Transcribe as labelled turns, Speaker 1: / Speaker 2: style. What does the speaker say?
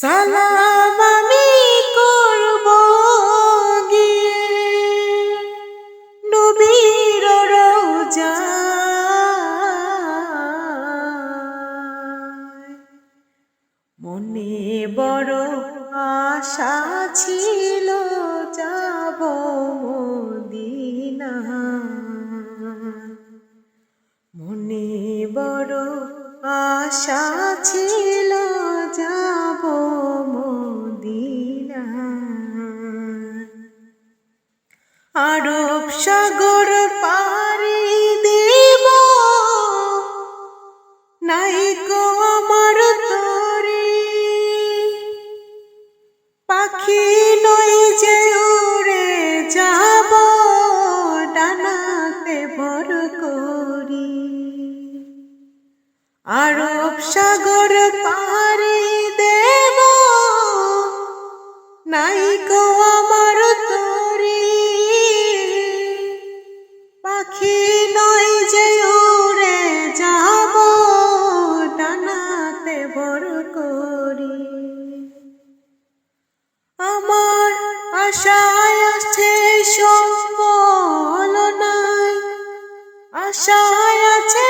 Speaker 1: সালাম আমি করব গিয়ে। নবীর মনে বড় আশা ছিল, যাব মদিনা মনে বড় আশা ছিল যাব মদিনা। আরব সাগর পাড়ি দেব। নাই গো আমার তরি। পাখি নই যে উড়ে যাব, ডানাতে ভর করি। আরব সাগর পাড়ি নাই গো আমার তরি। পাখি নই যে উড়ে যাব, ডানাতে ভর করি। আমার আশায় আছে সম্বল নাই, আশায় আছে